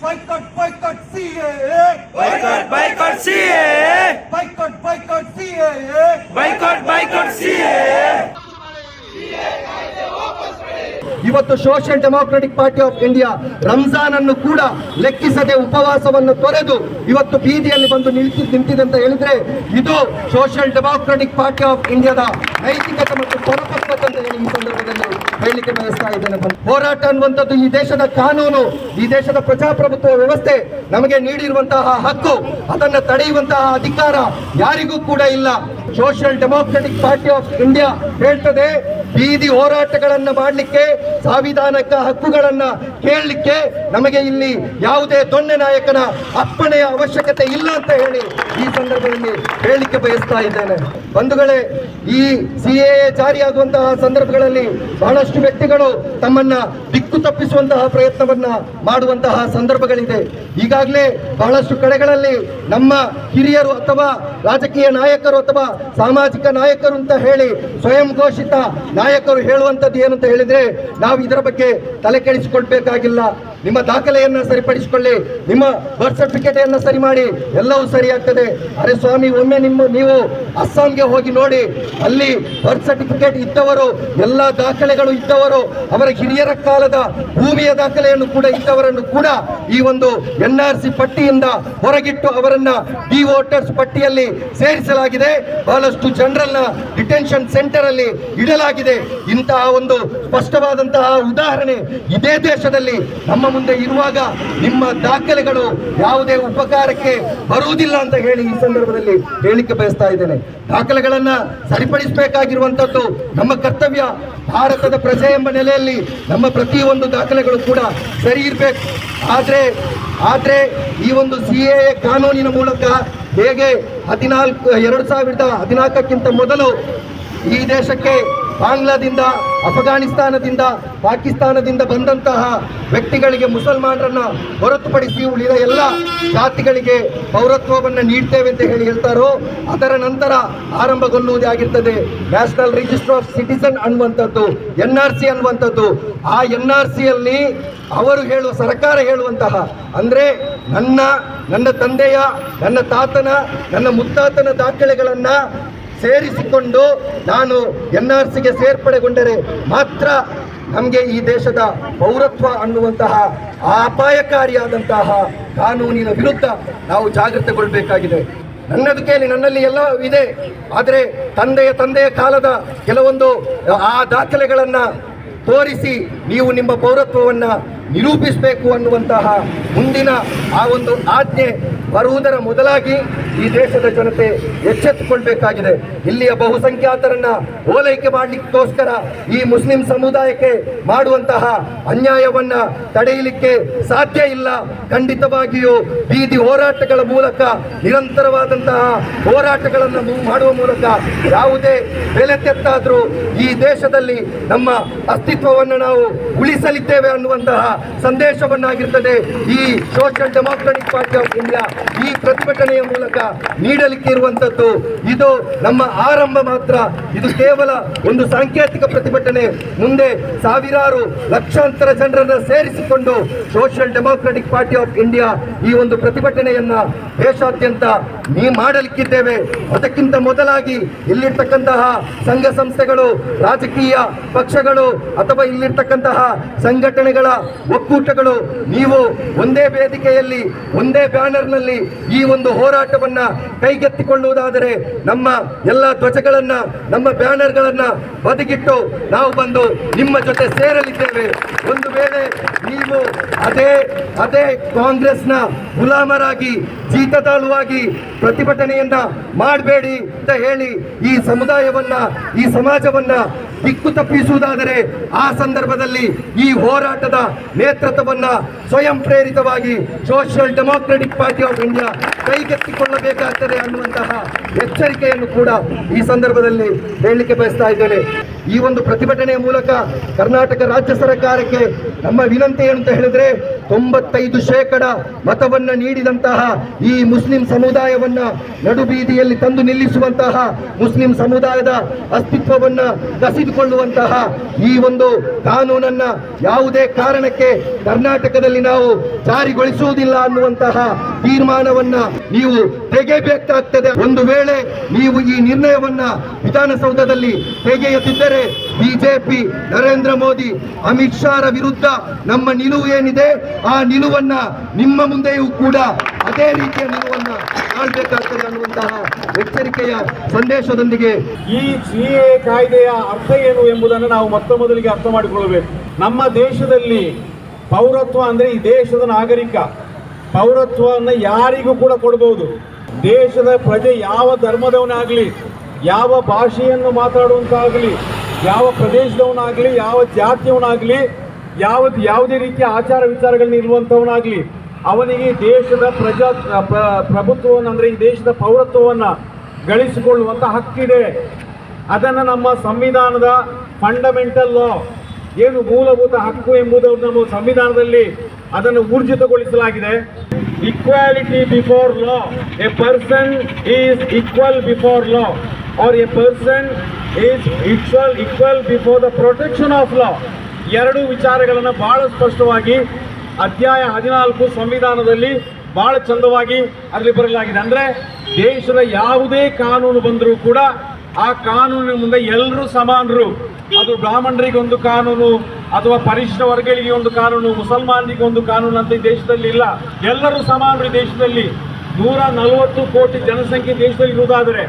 Boycott, boycott CAA. Boycott, boycott CAA. Boycott, boycott CAA. Boycott, boycott CAA. ಇವತ್ತು social democratic party of India Ramzan ಅನ್ನು ಕೂಡ ಲೆಕ್ಕಿಸದೆ ಉಪವಾಸವನ್ನು ತೊರೆದು ಇವತ್ತು ಬೀದಿಯಲ್ಲಿ ಬಂದು ನಿಲ್ಲಿಸಿ ನಿಂತಿದೆ ಅಂತ ಹೇಳಿದ್ರೆ ಇದು ಸೋಷಿಯಲ್ ಡೆಮಾಕ್ರೆಟಿಕ್ ಪಾರ್ಟಿ ಆಫ್ ಇಂಡಿಯಾದ ನೈತಿಕತೆ ಮತ್ತು ಪರಪಕ್ವತೆ ಈ ಸಂದರ್ಭದಲ್ಲಿ ಹೇಳಲಿಕ್ಕೆ ಬಯಸ್ತಾ ಇದ್ದೇನೆ. ಹೋರಾಟ ಅನ್ನುವಂಥದ್ದು ಈ ದೇಶದ ಕಾನೂನು, ಈ ದೇಶದ ಪ್ರಜಾಪ್ರಭುತ್ವ ವ್ಯವಸ್ಥೆ ನಮಗೆ ನೀಡಿರುವಂತಹ ಹಕ್ಕು, ಅದನ್ನು ತಡೆಯುವಂತಹ ಅಧಿಕಾರ ಯಾರಿಗೂ ಕೂಡ ಇಲ್ಲ. Social democratic party of India ಹೇಳ್ತದೆ ಬೀದಿ ಹೋರಾಟಗಳನ್ನು ಮಾಡಲಿಕ್ಕೆ ಸಂವಿಧಾನಕ ಹಕ್ಕುಗಳನ್ನು ಕೇಳಲಿಕ್ಕೆ ನಮಗೆ ಇಲ್ಲಿ ಯಾವುದೇ ದೊಣ್ಣೆ ನಾಯಕನ ಅಪ್ಪಣೆಯ ಅವಶ್ಯಕತೆ ಇಲ್ಲ ಅಂತ ಹೇಳಿ ಈ ಸಂದರ್ಭದಲ್ಲಿ ಹೇಳಲಿಕ್ಕೆ ಬಯಸ್ತಾ ಇದ್ದೇನೆ. ಬಂಧುಗಳೇ, ಈ ಸಿ ಎ ಜಾರಿಯಾಗುವಂತಹ ಸಂದರ್ಭಗಳಲ್ಲಿ ಬಹಳಷ್ಟು ವ್ಯಕ್ತಿಗಳು ತಮ್ಮನ್ನ ದಿಕ್ಕು ತಪ್ಪಿಸುವಂತಹ ಪ್ರಯತ್ನವನ್ನ ಮಾಡುವಂತಹ ಸಂದರ್ಭಗಳಿದೆ. ಈಗಾಗಲೇ ಬಹಳಷ್ಟು ಕಡೆಗಳಲ್ಲಿ ನಮ್ಮ ಹಿರಿಯರು ಅಥವಾ ರಾಜಕೀಯ ನಾಯಕರು ಅಥವಾ ಸಾಮಾಜಿಕ ನಾಯಕರು ಅಂತ ಹೇಳಿ ಸ್ವಯಂ ಘೋಷಿತ ನಾಯಕರು ಹೇಳುವಂಥದ್ದು ಅಂತ ಹೇಳಿದ್ರೆ ನಾವು ಇದರ ಬಗ್ಗೆ ತಲೆ ಕೆಡಿಸಿಕೊಳ್ಬೇಕಾಗಿಲ್ಲ. ನಿಮ್ಮ ದಾಖಲೆಯನ್ನ ಸರಿಪಡಿಸಿಕೊಳ್ಳಿ, ನಿಮ್ಮ ಬರ್ತ್ ಸರ್ಟಿಫಿಕೇಟನ್ನು ಸರಿ ಮಾಡಿ, ಎಲ್ಲವೂ ಸರಿಯಾಗ್ತದೆ ಅರೆ ಸ್ವಾಮಿ, ಒಮ್ಮೆ ನಿಮ್ಮ ನೀವು ಅಸ್ಸಾಂಗೆ ಹೋಗಿ ನೋಡಿ, ಅಲ್ಲಿ ಬರ್ತ್ ಸರ್ಟಿಫಿಕೇಟ್ ಇದ್ದವರು, ಎಲ್ಲ ದಾಖಲೆಗಳು ಇದ್ದವರು, ಅವರ ಹಿರಿಯರ ಕಾಲದ ಭೂಮಿಯ ದಾಖಲೆಯನ್ನು ಕೂಡ ಇದ್ದವರನ್ನು ಕೂಡ ಈ ಒಂದು ಎನ್ ಆರ್ ಸಿ ಪಟ್ಟಿಯಿಂದ ಹೊರಗಿಟ್ಟು ಅವರನ್ನ ಡಿ ವೋಟರ್ಸ್ ಪಟ್ಟಿಯಲ್ಲಿ ಸೇರಿಸಲಾಗಿದೆ. ಬಹಳಷ್ಟು ಜನರನ್ನ ಡಿಟೆನ್ಷನ್ ಸೆಂಟರ್ ಅಲ್ಲಿ ಇಡಲಾಗಿದೆ. ಇಂತಹ ಒಂದು ಸ್ಪಷ್ಟವಾದಂತಹ ಉದಾಹರಣೆ ಇದೇ ದೇಶದಲ್ಲಿ ನಮ್ಮ ಮುಂದೆ ಇರುವಾಗ ನಿಮ್ಮ ದಾಖಲೆಗಳು ಯಾವುದೇ ಉಪಕಾರಕ್ಕೆ ಬರುವುದಿಲ್ಲ ಅಂತ ಹೇಳಿ ಈ ಸಂದರ್ಭದಲ್ಲಿ ಹೇಳಿಕೆ ಬಯಸ್ತಾ ಇದ್ದೇನೆ. ದಾಖಲೆಗಳನ್ನ ಸರಿಪಡಿಸಬೇಕಾಗಿರುವಂತದ್ದು ನಮ್ಮ ಕರ್ತವ್ಯ. ಭಾರತದ ಪ್ರಜೆ ಎಂಬ ನೆಲೆಯಲ್ಲಿ ನಮ್ಮ ಪ್ರತಿಯೊಂದು ದಾಖಲೆಗಳು ಕೂಡ ಸರಿ ಇರಬೇಕು. ಆದರೆ, ಆದ್ರೆ ಈ ಒಂದು ಸಿ ಎ ಕಾನೂನಿನ ಮೂಲಕ ಹೇಗೆ ಹದಿನಾಲ್ಕು, ಎರಡು ಸಾವಿರದ ಹದಿನಾಲ್ಕಕ್ಕಿಂತ ಮೊದಲು ಈ ದೇಶಕ್ಕೆ ಬಾಂಗ್ಲಾದಿಂದ, ಅಫ್ಘಾನಿಸ್ತಾನದಿಂದ, ಪಾಕಿಸ್ತಾನದಿಂದ ಬಂದಂತಹ ವ್ಯಕ್ತಿಗಳಿಗೆ ಮುಸಲ್ಮಾನರನ್ನ ಹೊರತುಪಡಿಸಿ ಉಳಿದ ಎಲ್ಲ ಜಾತಿಗಳಿಗೆ ಪೌರತ್ವವನ್ನು ನೀಡ್ತೇವೆ ಅಂತ ಹೇಳಿ ಹೇಳ್ತಾರೋ, ಅದರ ನಂತರ ಆರಂಭಗೊಳ್ಳುವುದೇ ಆಗಿರ್ತದೆ. ನ್ಯಾಷನಲ್ ರಿಜಿಸ್ಟರ್ ಆಫ್ ಸಿಟಿಸನ್ ಅನ್ನುವಂಥದ್ದು ಎನ್ ಆರ್ ಸಿ ಅನ್ನುವಂಥದ್ದು. ಆ ಎನ್ ಆರ್ ಸಿಯಲ್ಲಿ ಅವರು ಹೇಳುವ, ಸರ್ಕಾರ ಹೇಳುವಂತಹ, ಅಂದ್ರೆ ನನ್ನ ನನ್ನ ತಂದೆಯ, ನನ್ನ ತಾತನ, ನನ್ನ ಮುತ್ತಾತನ ದಾಖಲೆಗಳನ್ನ ಸೇರಿಸಿಕೊಂಡು ನಾನು ಎನ್ ಆರ್ ಸಿಗೆ ಸೇರ್ಪಡೆಗೊಂಡರೆ ಮಾತ್ರ ನಮಗೆ ಈ ದೇಶದ ಪೌರತ್ವ ಅನ್ನುವಂತಹ ಅಪಾಯಕಾರಿಯಾದಂತಹ ಕಾನೂನಿನ ವಿರುದ್ಧ ನಾವು ಜಾಗೃತಗೊಳ್ಬೇಕಾಗಿದೆ. ಕೇಳಿ ನನ್ನಲ್ಲಿ ಎಲ್ಲ ಇದೆ. ಆದರೆ ತಂದೆಯ ತಂದೆಯ ಕಾಲದ ಕೆಲವೊಂದು ಆ ದಾಖಲೆಗಳನ್ನು ತೋರಿಸಿ ನೀವು ನಿಮ್ಮ ಪೌರತ್ವವನ್ನು ನಿರೂಪಿಸಬೇಕು ಅನ್ನುವಂತಹ ಮುಂದಿನ ಆ ಒಂದು ಆಜ್ಞೆ ಬರುವುದರ ಮೊದಲಾಗಿ ಈ ದೇಶದ ಜನತೆ ಎಚ್ಚೆತ್ತುಕೊಳ್ಬೇಕಾಗಿದೆ. ಇಲ್ಲಿಯ ಬಹುಸಂಖ್ಯಾತರನ್ನ ಓಲೈಕೆ ಮಾಡಲಿಕ್ಕೋಸ್ಕರ ಈ ಮುಸ್ಲಿಂ ಸಮುದಾಯಕ್ಕೆ ಮಾಡುವಂತಹ ಅನ್ಯಾಯವನ್ನ ತಡೆಯಲಿಕ್ಕೆ ಸಾಧ್ಯ ಇಲ್ಲ. ಖಂಡಿತವಾಗಿಯೂ ಬೀದಿ ಹೋರಾಟಗಳ ಮೂಲಕ, ನಿರಂತರವಾದಂತಹ ಹೋರಾಟಗಳನ್ನು ಮಾಡುವ ಮೂಲಕ ಯಾವುದೇ ಬೆಲೆ ತೆತ್ತಾದರೂ ಈ ದೇಶದಲ್ಲಿ ನಮ್ಮ ಅಸ್ತಿತ್ವವನ್ನು ನಾವು ಉಳಿಸಲಿದ್ದೇವೆ ಅನ್ನುವಂತಹ ಸಂದೇಶವನ್ನಾಗಿರ್ತದೆ ಈ social democratic party of India ಈ ಪ್ರತಿಭಟನೆಯ ಮೂಲಕ ನೀಡಲಿಕ್ಕೆ ಇರುವಂತದ್ದು ಇದು ನಮ್ಮ ಆರಂಭ ಮಾತ್ರ. ಇದು ಕೇವಲ ಒಂದು ಸಾಂಕೇತಿಕ ಪ್ರತಿಭಟನೆ. ಮುಂದೆ ಸಾವಿರಾರು ಲಕ್ಷಾಂತರ ಜನರನ್ನು ಸೇರಿಸಿಕೊಂಡು social democratic party of India ಈ ಒಂದು ಪ್ರತಿಭಟನೆಯನ್ನ ದೇಶಾದ್ಯಂತ ನೀ ಮಾಡಲಿಕ್ಕಿದ್ದೇವೆ. ಅದಕ್ಕಿಂತ ಮೊದಲಾಗಿ ಇಲ್ಲಿರ್ತಕ್ಕಂತಹ ಸಂಘ ಸಂಸ್ಥೆಗಳು, ರಾಜಕೀಯ ಪಕ್ಷಗಳು ಅಥವಾ ಇಲ್ಲಿರ್ತಕ್ಕಂತಹ ಸಂಘಟನೆಗಳ ಒಕ್ಕೂಟಗಳು, ನೀವು ಒಂದೇ ವೇದಿಕೆಯಲ್ಲಿ, ಒಂದೇ ಬ್ಯಾನರ್ನಲ್ಲಿ ಈ ಒಂದು ಹೋರಾಟವನ್ನ ಕೈಗೆತ್ತಿಕೊಳ್ಳುವುದಾದರೆ ನಮ್ಮ ಎಲ್ಲ ಧ್ವಜಗಳನ್ನ, ನಮ್ಮ ಬ್ಯಾನರ್ಗಳನ್ನ ಬದಿಗಿಟ್ಟು ನಾವು ಬಂದು ನಿಮ್ಮ ಜೊತೆ ಸೇರಲಿದ್ದೇವೆ. ಒಂದು ವೇಳೆ ನೀವು ಅದೇ ಅದೇ ಕಾಂಗ್ರೆಸ್ನ ಗುಲಾಮರಾಗಿ, ಜೀತದಾಳುವಾಗಿ ಪ್ರತಿಭಟನೆಯನ್ನ ಮಾಡಬೇಡಿ ಅಂತ ಹೇಳಿ ಈ ಸಮುದಾಯವನ್ನ, ಈ ಸಮಾಜವನ್ನ ದಿಕ್ಕು ತಪ್ಪಿಸುವುದಾದರೆ ಆ ಸಂದರ್ಭದಲ್ಲಿ ಈ ಹೋರಾಟದ ನೇತೃತ್ವವನ್ನು ಸ್ವಯಂ ಪ್ರೇರಿತವಾಗಿ social democratic party of India ಕೈಗೆತ್ತಿಕೊಳ್ಳಬೇಕಾಗ್ತದೆ ಅನ್ನುವಂತಹ ಎಚ್ಚರಿಕೆಯನ್ನು ಕೂಡ ಈ ಸಂದರ್ಭದಲ್ಲಿ ಹೇಳಲಿಕ್ಕೆ ಬಯಸ್ತಾ ಇದ್ದೇನೆ. ಈ ಒಂದು ಪ್ರತಿಭಟನೆಯ ಮೂಲಕ ಕರ್ನಾಟಕ ರಾಜ್ಯ ಸರ್ಕಾರಕ್ಕೆ ನಮ್ಮ ವಿನಂತಿ ಅಂತ ಹೇಳಿದ್ರೆ ತೊಂಬತ್ತೈದು ಶೇಕಡ ಮತವನ್ನ ನೀಡಿದಂತಹ ಈ ಮುಸ್ಲಿಂ ಸಮುದಾಯವನ್ನ ನಡುಬೀದಿಯಲ್ಲಿ ತಂದು ನಿಲ್ಲಿಸುವಂತಹ ಮುಸ್ಲಿಂ ಸಮುದಾಯದ ಅಸ್ತಿತ್ವವನ್ನ ಕಸಿದುಕೊಳ್ಳುವಂತಹ ಈ ಒಂದು ಕಾನೂನನ್ನ ಯಾವುದೇ ಕಾರಣಕ್ಕೆ ಕರ್ನಾಟಕದಲ್ಲಿ ನಾವು ಜಾರಿಗೊಳಿಸುವುದಿಲ್ಲ ಅನ್ನುವಂತಹ ತೀರ್ಮಾನವನ್ನ ನೀವು ತೆಗೆಯಬೇಕಾಗ್ತದೆ. ಒಂದು ವೇಳೆ ನೀವು ಈ ನಿರ್ಣಯವನ್ನ ವಿಧಾನಸೌಧದಲ್ಲಿ ತೆಗೆಯುತ್ತಿದ್ದರೆ ಬಿಜೆಪಿ ನರೇಂದ್ರ ಮೋದಿ, ಅಮಿತ್ ಶಾರ ವಿರುದ್ಧ ನಮ್ಮ ನಿಲುವು ಏನಿದೆ, ಆ ನಿಲುವನ್ನ ನಿಮ್ಮ ಮುಂದೆಯೂ ಕೂಡ ಅದೇ ರೀತಿಯ ನಿಲುವನ್ನ ಆಳ್ಬೇಕಾಗ್ತದೆ ಅನ್ನುವಂತಹ ಎಚ್ಚರಿಕೆಯ ಸಂದೇಶದೊಂದಿಗೆ ಈ ಸಿಎ ಕಾಯ್ದೆಯ ಅರ್ಥ ಏನು ಎಂಬುದನ್ನು ನಾವು ಮೊತ್ತ ಮೊದಲಿಗೆ ಅರ್ಥ ಮಾಡಿಕೊಳ್ಳಬೇಕು. ನಮ್ಮ ದೇಶದಲ್ಲಿ ಪೌರತ್ವ ಅಂದ್ರೆ ಈ ದೇಶದ ನಾಗರಿಕ. ಪೌರತ್ವವನ್ನು ಯಾರಿಗೂ ಕೂಡ ಕೊಡಬಹುದು ದೇಶದ ಪ್ರಜೆ ಯಾವ ಧರ್ಮದವನಾಗಲಿ, ಯಾವ ಭಾಷೆಯನ್ನು ಮಾತಾಡುವಂತಾಗಲಿ ಯಾವ ಪ್ರದೇಶದವನಾಗಲಿ, ಯಾವ ಜಾತಿಯವನಾಗಲಿ ಯಾವ ಯಾವುದೇ ರೀತಿಯ ಆಚಾರ ವಿಚಾರಗಳನ್ನ ಇರುವಂಥವನಾಗಲಿ ಅವನಿಗೆ ದೇಶದ ಪ್ರಜಾ, ಪ್ರ- ಪ್ರಭುತ್ವವನ್ನು ಅಂದರೆ ಈ ದೇಶದ ಪೌರತ್ವವನ್ನು ಗಳಿಸಿಕೊಳ್ಳುವಂಥ ಹಕ್ಕಿದೆ. ಅದನ್ನು ನಮ್ಮ ಸಂವಿಧಾನದ ಫಂಡಮೆಂಟಲ್ ಲಾ ಏನು ಮೂಲಭೂತ ಹಕ್ಕು ಎಂಬುದನ್ನು ನಮ್ಮ ಸಂವಿಧಾನದಲ್ಲಿ ಅದನ್ನು ಊರ್ಜಿತಗೊಳಿಸಲಾಗಿದೆ. Equality before law a person is equal before law or a person is equal equal before the protection of law ಎರಡು ವಿಚಾರಗಳನ್ನು ಬಹಳ ಸ್ಪಷ್ಟವಾಗಿ ಅಧ್ಯಾಯ ಹದಿನಾಲ್ಕು ಸಂವಿಧಾನದಲ್ಲಿ ಬಹಳ ಚಂದವಾಗಿ ಅಲ್ಲಿ ಬರಲಾಗಿದೆ ಅಂದರೆ ದೇಶದ ಯಾವುದೇ ಕಾನೂನು ಬಂದರೂ ಕೂಡ ಆ ಕಾನೂನಿನ ಮುಂದೆ ಎಲ್ಲರೂ ಸಮಾನರು. ಅದು ಬ್ರಾಹ್ಮಣರಿಗೆ ಒಂದು ಕಾನೂನು, ಅಥವಾ ಪರಿಶಿಷ್ಟ ವರ್ಗಗಳಿಗೆ ಒಂದು ಕಾನೂನು, ಮುಸಲ್ಮಾನರಿಗೆ ಒಂದು ಕಾನೂನು ಅಂತ ಈ ದೇಶದಲ್ಲಿ ಇಲ್ಲ. ಎಲ್ಲರೂ ಸಮಾನರು ಈ ದೇಶದಲ್ಲಿ. ನೂರ ನಲವತ್ತು ಕೋಟಿ ಜನಸಂಖ್ಯೆ ದೇಶದಲ್ಲಿ ಇರುವುದಾದರೆ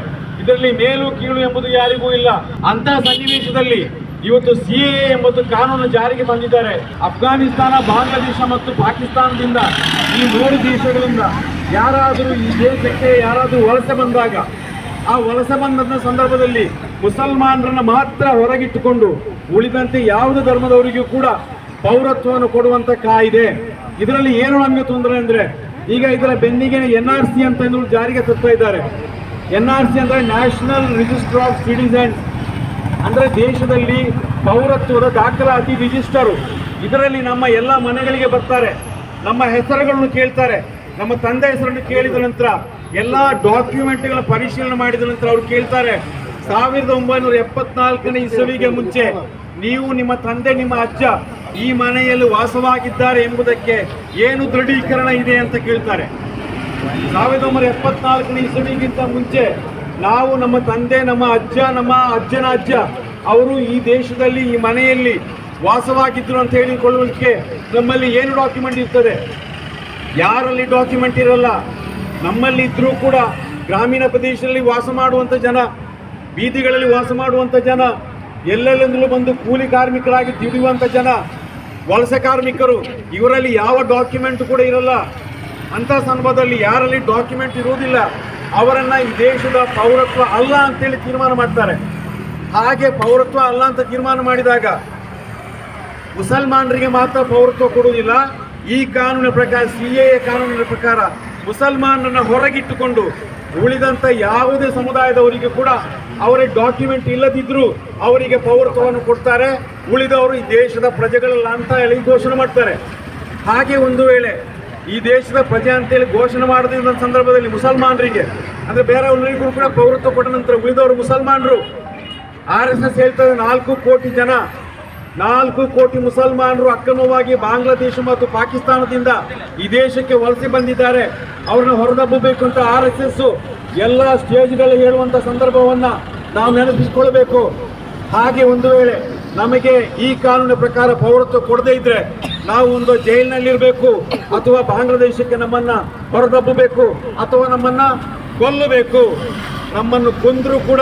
ಇದರಲ್ಲಿ ಮೇಲು ಕೀಳು ಎಂಬುದು ಯಾರಿಗೂ ಇಲ್ಲ. ಅಂತಹ ಸನ್ನಿವೇಶದಲ್ಲಿ ಇವತ್ತು ಸಿ ಎ ಎಂಬುದು ಕಾನೂನು ಜಾರಿಗೆ ತಂದಿದ್ದಾರೆ ಅಫ್ಘಾನಿಸ್ತಾನ, ಬಾಂಗ್ಲಾದೇಶ ಮತ್ತು ಪಾಕಿಸ್ತಾನದಿಂದ ಈ ಮೂರು ದೇಶಗಳಿಂದ ಯಾರಾದರೂ ಈ ದೇಶಕ್ಕೆ ಯಾರಾದರೂ ವಲಸೆ ಬಂದಾಗ, ಆ ವಲಸೆ ಬಂದ ಸಂದರ್ಭದಲ್ಲಿ ಮುಸಲ್ಮಾನರನ್ನು ಮಾತ್ರ ಹೊರಗಿಟ್ಟುಕೊಂಡು ಉಳಿದಂತೆ ಯಾವುದೇ ಧರ್ಮದವರಿಗೂ ಕೂಡ ಪೌರತ್ವವನ್ನು ಕೊಡುವಂತ ಕಾಯಿದೆ. ಇದರಲ್ಲಿ ಏನು ನಮಗೆ ತೊಂದರೆ ಅಂದರೆ, ಈಗ ಇದರ ಬೆನ್ನಿಗೆ ಎನ್ ಆರ್ ಸಿ ಅಂತ ಜಾರಿಗೆ ತರ್ತಾ ಇದ್ದಾರೆ. ಎನ್ ಆರ್ ಸಿ ಅಂದರೆ ನ್ಯಾಷನಲ್ ರಿಜಿಸ್ಟರ್ ಆಫ್ ಸಿಟಿಸನ್ಸ್ ಅಂದರೆ ದೇಶದಲ್ಲಿ ಪೌರತ್ವದ ದಾಖಲಾತಿ ರಿಜಿಸ್ಟರು. ಇದರಲ್ಲಿ ನಮ್ಮ ಎಲ್ಲ ಮನೆಗಳಿಗೆ ಬರ್ತಾರೆ. ನಮ್ಮ ಹೆಸರುಗಳನ್ನು ಕೇಳ್ತಾರೆ. ನಮ್ಮ ತಂದೆ ಹೆಸರನ್ನು ಕೇಳಿದ ನಂತರ ಎಲ್ಲ ಡಾಕ್ಯುಮೆಂಟ್ಗಳ ಪರಿಶೀಲನೆ ಮಾಡಿದ ನಂತರ ಅವರು ಕೇಳ್ತಾರೆ, ಸಾವಿರದ ಒಂಬೈನೂರ ಎಪ್ಪತ್ನಾಲ್ಕನೇ ಇಸವಿಗೆ ಮುಂಚೆ ನೀವು ನಿಮ್ಮ ತಂದೆ, ನಿಮ್ಮ ಅಜ್ಜ ಈ ಮನೆಯಲ್ಲಿ ವಾಸವಾಗಿದ್ದಾರೆ ಎಂಬುದಕ್ಕೆ ಏನು ದೃಢೀಕರಣ ಇದೆ ಅಂತ ಕೇಳ್ತಾರೆ. ಸಾವಿರದ ಒಂಬೈನೂರ ಎಪ್ಪತ್ನಾಲ್ಕನೇ ಇಸವಿಗಿಂತ ಮುಂಚೆ ನಾವು ನಮ್ಮ ತಂದೆ, ನಮ್ಮ ಅಜ್ಜ, ನಮ್ಮ ಅಜ್ಜನ ಅಜ್ಜ, ಅವರು ಈ ದೇಶದಲ್ಲಿ, ಈ ಮನೆಯಲ್ಲಿ ವಾಸವಾಗಿದ್ದರು ಅಂತ ಹೇಳಿಕೊಳ್ಳಲಿಕ್ಕೆ ನಮ್ಮಲ್ಲಿ ಏನು ಡಾಕ್ಯುಮೆಂಟ್ ಇರ್ತದೆ? ಯಾರಲ್ಲಿ ಡಾಕ್ಯುಮೆಂಟ್ ಇರಲ್ಲ? ನಮ್ಮಲ್ಲಿ ಇದ್ದರೂ ಕೂಡ ಗ್ರಾಮೀಣ ಪ್ರದೇಶದಲ್ಲಿ ವಾಸ ಮಾಡುವಂಥ ಜನ, ಬೀದಿಗಳಲ್ಲಿ ವಾಸ ಮಾಡುವಂಥ ಜನ ಎಲ್ಲೆಲ್ಲಿಂದಲೂ ಬಂದು ಕೂಲಿ ಕಾರ್ಮಿಕರಾಗಿ ದುಡಿಯುವಂಥ ಜನ, ವಲಸೆ ಕಾರ್ಮಿಕರು, ಇವರಲ್ಲಿ ಯಾವ ಡಾಕ್ಯುಮೆಂಟ್ ಕೂಡ ಇರಲ್ಲ. ಅಂಥ ಸಂದರ್ಭದಲ್ಲಿ ಯಾರಲ್ಲಿ ಡಾಕ್ಯುಮೆಂಟ್ ಇರುವುದಿಲ್ಲ, ಅವರನ್ನು ಈ ದೇಶದ ಪೌರತ್ವ ಅಲ್ಲ ಅಂತೇಳಿ ತೀರ್ಮಾನ ಮಾಡ್ತಾರೆ. ಹಾಗೆ ಪೌರತ್ವ ಅಲ್ಲ ಅಂತ ತೀರ್ಮಾನ ಮಾಡಿದಾಗ ಮುಸಲ್ಮಾನರಿಗೆ ಮಾತ್ರ ಪೌರತ್ವ ಕೊಡುವುದಿಲ್ಲ. ಈ ಕಾನೂನಿನ ಪ್ರಕಾರ, ಸಿ ಎ ಕಾನೂನಿನ ಪ್ರಕಾರ ಮುಸಲ್ಮಾನರನ್ನ ಹೊರಗಿಟ್ಟುಕೊಂಡು ಉಳಿದಂತ ಯಾವುದೇ ಸಮುದಾಯದವರಿಗೆ ಕೂಡ ಅವರಿಗೆ ಡಾಕ್ಯುಮೆಂಟ್ ಇಲ್ಲದಿದ್ದರೂ ಅವರಿಗೆ ಪೌರತ್ವವನ್ನು ಕೊಡ್ತಾರೆ. ಉಳಿದವರು ಈ ದೇಶದ ಪ್ರಜೆಗಳಲ್ಲ ಅಂತ ಹೇಳಿ ಘೋಷಣೆ ಮಾಡ್ತಾರೆ. ಹಾಗೆ ಒಂದು ವೇಳೆ ಈ ದೇಶದ ಪ್ರಜೆ ಅಂತೇಳಿ ಘೋಷಣೆ ಮಾಡದಿದ್ದ ಸಂದರ್ಭದಲ್ಲಿ ಮುಸಲ್ಮಾನರಿಗೆ, ಅಂದ್ರೆ ಬೇರೆಯವರಿಗೂ ಕೂಡ ಪೌರತ್ವ ಕೊಟ್ಟ ನಂತರ ಉಳಿದವರು ಮುಸಲ್ಮಾನರು. ಆರ್ ಎಸ್ ಎಸ್ ಹೇಳ್ತದೆ ನಾಲ್ಕು ಕೋಟಿ ಜನ, ನಾಲ್ಕು ಕೋಟಿ ಮುಸಲ್ಮಾನರು ಅಕ್ರಮವಾಗಿ ಬಾಂಗ್ಲಾದೇಶ ಮತ್ತು ಪಾಕಿಸ್ತಾನದಿಂದ ಈ ದೇಶಕ್ಕೆ ವಲಸೆ ಬಂದಿದ್ದಾರೆ. ಅವ್ರನ್ನ ಹೊರದಬ್ಬಬೇಕು ಅಂತ ಆರ್ ಎಸ್ ಎಸ್ ಎಲ್ಲ ಸ್ಟೇಜ್ಗಳಲ್ಲಿ ಹೇಳುವಂತ ಸಂದರ್ಭವನ್ನ ನಾವು ನೆನಪಿಸಿಕೊಳ್ಬೇಕು ಹಾಗೆ ಒಂದು ವೇಳೆ ನಮಗೆ ಈ ಕಾನೂನಿನ ಪ್ರಕಾರ ಪೌರತ್ವ ಕೊಡದೇ ಇದ್ರೆ ನಾವು ಒಂದು ಜೈಲಿನಲ್ಲಿರಬೇಕು ಅಥವಾ ಬಾಂಗ್ಲಾದೇಶಕ್ಕೆ ನಮ್ಮನ್ನ ಹೊರದಬ್ಬಬೇಕು ಅಥವಾ ನಮ್ಮನ್ನ ಕೊಲ್ಲಬೇಕು. ನಮ್ಮನ್ನು ಕೊಂದರೂ ಕೂಡ,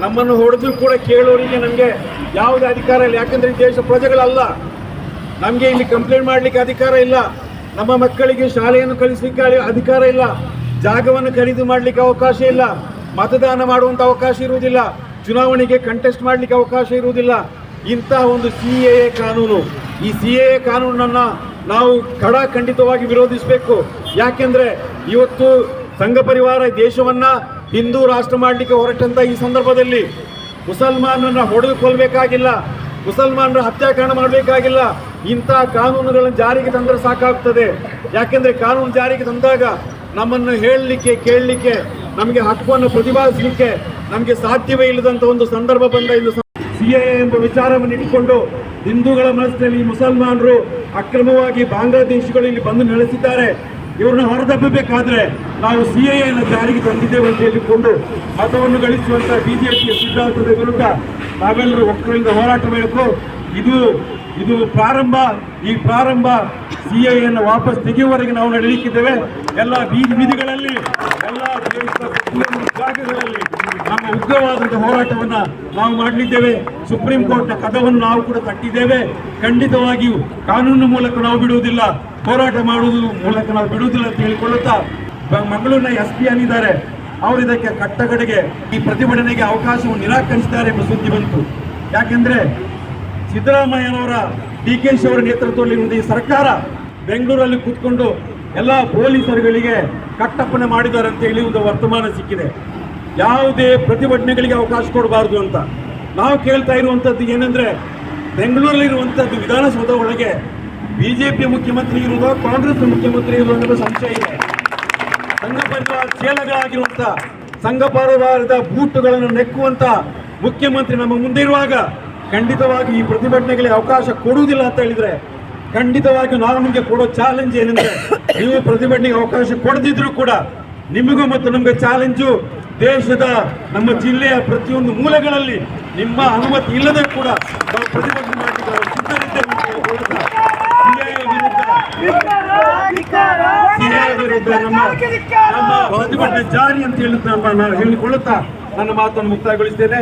ನಮ್ಮನ್ನು ಹೊಡೆದು ಕೂಡ ಕೇಳೋರಿಗೆ ನಮಗೆ ಯಾವುದೇ ಅಧಿಕಾರ ಇಲ್ಲ. ಯಾಕಂದ್ರೆ ಈ ದೇಶ ಪ್ರಜೆಗಳಲ್ಲ. ನಮಗೆ ಇಲ್ಲಿ ಕಂಪ್ಲೇಂಟ್ ಮಾಡಲಿಕ್ಕೆ ಅಧಿಕಾರ ಇಲ್ಲ. ನಮ್ಮ ಮಕ್ಕಳಿಗೆ ಶಾಲೆಯನ್ನು ಕಲಿಸಲಿಕ್ಕೆ ಅಳಿ- ಅಧಿಕಾರ ಇಲ್ಲ. ಜಾಗವನ್ನು ಖರೀದಿ ಮಾಡಲಿಕ್ಕೆ ಅವಕಾಶ ಇಲ್ಲ. ಮತದಾನ ಮಾಡುವಂಥ ಅವಕಾಶ ಇರುವುದಿಲ್ಲ. ಚುನಾವಣೆಗೆ ಕಂಟೆಸ್ಟ್ ಮಾಡಲಿಕ್ಕೆ ಅವಕಾಶ ಇರುವುದಿಲ್ಲ. ಇಂತಹ ಒಂದು ಸಿ ಎ ಕಾನೂನು. ಈ ಸಿ ಎ ಕಾನೂನನ್ನು ನಾವು ಖಡಾಖಂಡಿತವಾಗಿ ವಿರೋಧಿಸಬೇಕು. ಯಾಕೆಂದ್ರೆ ಇವತ್ತು ಸಂಘ ಪರಿವಾರ ದೇಶವನ್ನ ಹಿಂದೂ ರಾಷ್ಟ್ರ ಮಾಡಲಿಕ್ಕೆ ಹೊರಟಂತ ಈ ಸಂದರ್ಭದಲ್ಲಿ ಮುಸಲ್ಮಾನರನ್ನ ಹೊಡೆದುಕೊಳ್ಬೇಕಾಗಿಲ್ಲ, ಮುಸಲ್ಮಾನರ ಹತ್ಯಾಕಾಂಡ ಮಾಡಬೇಕಾಗಿಲ್ಲ. ಇಂಥ ಕಾನೂನುಗಳನ್ನು ಜಾರಿಗೆ ತಂದರೆ ಸಾಕಾಗ್ತದೆ. ಯಾಕೆಂದ್ರೆ ಕಾನೂನು ಜಾರಿಗೆ ತಂದಾಗ ನಮ್ಮನ್ನು ಹೇಳಲಿಕ್ಕೆ, ಕೇಳಲಿಕ್ಕೆ, ನಮಗೆ ಹಕ್ಕನ್ನು ಪ್ರತಿಪಾದಿಸಲಿಕ್ಕೆ ನಮಗೆ ಸಾಧ್ಯವೇ ಇಲ್ಲದಂತ ಒಂದು ಸಂದರ್ಭ ಬಂದ ಇಂದು ಸಿ ಎಂಬ ವಿಚಾರವನ್ನು ಇಟ್ಟುಕೊಂಡು ಹಿಂದೂಗಳ ಮನಸ್ಸಿನಲ್ಲಿ ಮುಸಲ್ಮಾನರು ಅಕ್ರಮವಾಗಿ ಬಾಂಗ್ಲಾದೇಶಿಗಳು ಇಲ್ಲಿ ಬಂದು ನೆಲೆಸಿದ್ದಾರೆ. ಇವ್ರನ್ನ ಹೊರದಬ್ಬಬೇಕಾದ್ರೆ ನಾವು ಸಿ ಅನ್ನು ಜಾರಿಗೆ ತಂದಿದ್ದೇವೆ ಅಂತ ಹೇಳಿಕೊಂಡು ಮತವನ್ನು ಗಳಿಸುವಂತಹ ಬಿಜೆಪಿಯ ಸಿದ್ಧಾಂತದ ವಿರುದ್ಧ ನಾವೆಲ್ಲರೂ ಒಕ್ಕಲಿಂದ ಹೋರಾಟ ಮಾಡಬೇಕು ಇದು ಇದು ಪ್ರಾರಂಭ. ಈ ಪ್ರಾರಂಭ ಸಿ ಎನ್ನು ವಾಪಸ್ ತೆಗೆಯುವವರೆಗೆ ನಾವು ನಡೀಲಿಕ್ಕಿದ್ದೇವೆ. ಎಲ್ಲ ಬೀದಿ ಬೀದಿಗಳಲ್ಲಿ ಎಲ್ಲ ನಮ್ಮ ಉಗ್ರವಾದಂತಹ ಹೋರಾಟವನ್ನ ನಾವು ಮಾಡಲಿದ್ದೇವೆ. ಸುಪ್ರೀಂ ಕೋರ್ಟ್ನ ಕದವನ್ನು ನಾವು ಕೂಡ ತಟ್ಟಿದ್ದೇವೆ. ಖಂಡಿತವಾಗಿಯೂ ಕಾನೂನು ಮೂಲಕ ನಾವು ಬಿಡುವುದಿಲ್ಲ, ಹೋರಾಟ ಮಾಡುವುದು ಮೂಲಕ ನಾವು ಬಿಡುವುದಿಲ್ಲ ಅಂತ ಹೇಳಿಕೊಳ್ಳುತ್ತಾ ಮಂಗಳೂರಿನ ಎಸ್ ಪಿ ಏನಿದ್ದಾರೆ ಅವರು ಇದಕ್ಕೆ ಕಟ್ಟಕಡೆಗೆ ಈ ಪ್ರತಿಭಟನೆಗೆ ಅವಕಾಶವನ್ನು ನಿರಾಕರಿಸಿದ್ದಾರೆ ಎಂಬ ಸುದ್ದಿ ಬಂತು. ಯಾಕೆಂದ್ರೆ ಸಿದ್ದರಾಮಯ್ಯನವರ ಡಿ ಕೆ ಶಿ ಅವರ ನೇತೃತ್ವದಲ್ಲಿ ಈ ಸರ್ಕಾರ ಬೆಂಗಳೂರಲ್ಲಿ ಕೂತ್ಕೊಂಡು ಎಲ್ಲ ಪೊಲೀಸರುಗಳಿಗೆ ಕಟ್ಟಪ್ಪಣೆ ಮಾಡಿದ್ದಾರೆ ಅಂತ ಹೇಳಿ ಒಂದು ವರ್ತಮಾನ ಸಿಕ್ಕಿದೆ. ಯಾವುದೇ ಪ್ರತಿಭಟನೆಗಳಿಗೆ ಅವಕಾಶ ಕೊಡಬಾರದು ಅಂತ. ನಾವು ಕೇಳ್ತಾ ಇರುವಂಥದ್ದು ಏನಂದ್ರೆ ಬೆಂಗಳೂರಲ್ಲಿರುವಂಥದ್ದು ವಿಧಾನಸೌಧ ಒಳಗೆ ಬಿಜೆಪಿ ಮುಖ್ಯಮಂತ್ರಿ ಇರುವುದೋ, ಕಾಂಗ್ರೆಸ್ ಮುಖ್ಯಮಂತ್ರಿ ಇರುವುದೋ ಸಂಶಯ ಇದೆ. ಸಂಘ ಪರಿವಾರ ಚೇಲಗಳಾಗಿರುವಂಥ ಸಂಘ ಪರಿವಾರದ ಬೂಟುಗಳನ್ನು ನೆಕ್ಕುವಂತ ಮುಖ್ಯಮಂತ್ರಿ ನಮ್ಮ ಮುಂದೆ ಇರುವಾಗ ಖಂಡಿತವಾಗಿ ಈ ಪ್ರತಿಭಟನೆಗಳಿಗೆ ಅವಕಾಶ ಕೊಡುವುದಿಲ್ಲ ಅಂತ ಹೇಳಿದ್ರೆ ಖಂಡಿತವಾಗಿ ನಾವು ನಿಮಗೆ ಕೊಡೋ ಚಾಲೆಂಜ್ ಏನಂದ್ರೆ ನೀವು ಪ್ರತಿಭಟನೆಗೆ ಅವಕಾಶ ಕೊಡದಿದ್ರು ಕೂಡ ನಿಮಗೂ ಮತ್ತು ನಮಗೆ ಚಾಲೆಂಜು ದೇಶದ ನಮ್ಮ ಜಿಲ್ಲೆಯ ಪ್ರತಿಯೊಂದು ಮೂಲೆಗಳಲ್ಲಿ ನಿಮ್ಮ ಅನುಮತಿ ಇಲ್ಲದೆ ಕೂಡ ನಾವು ಪ್ರತಿಭಟನೆ ಸಿಎ ವಿರುದ್ಧ. ನಮ್ಮ ನಮ್ಮ ಪ್ರತಿಭಟನೆ ಜಾರಿ ಅಂತ ಹೇಳುತ್ತಾ ನಾನು ಹೇಳಿಕೊಳ್ಳುತ್ತಾ ನನ್ನ ಮಾತನ್ನು ಮುಕ್ತಾಯಗೊಳಿಸ್ತೇನೆ.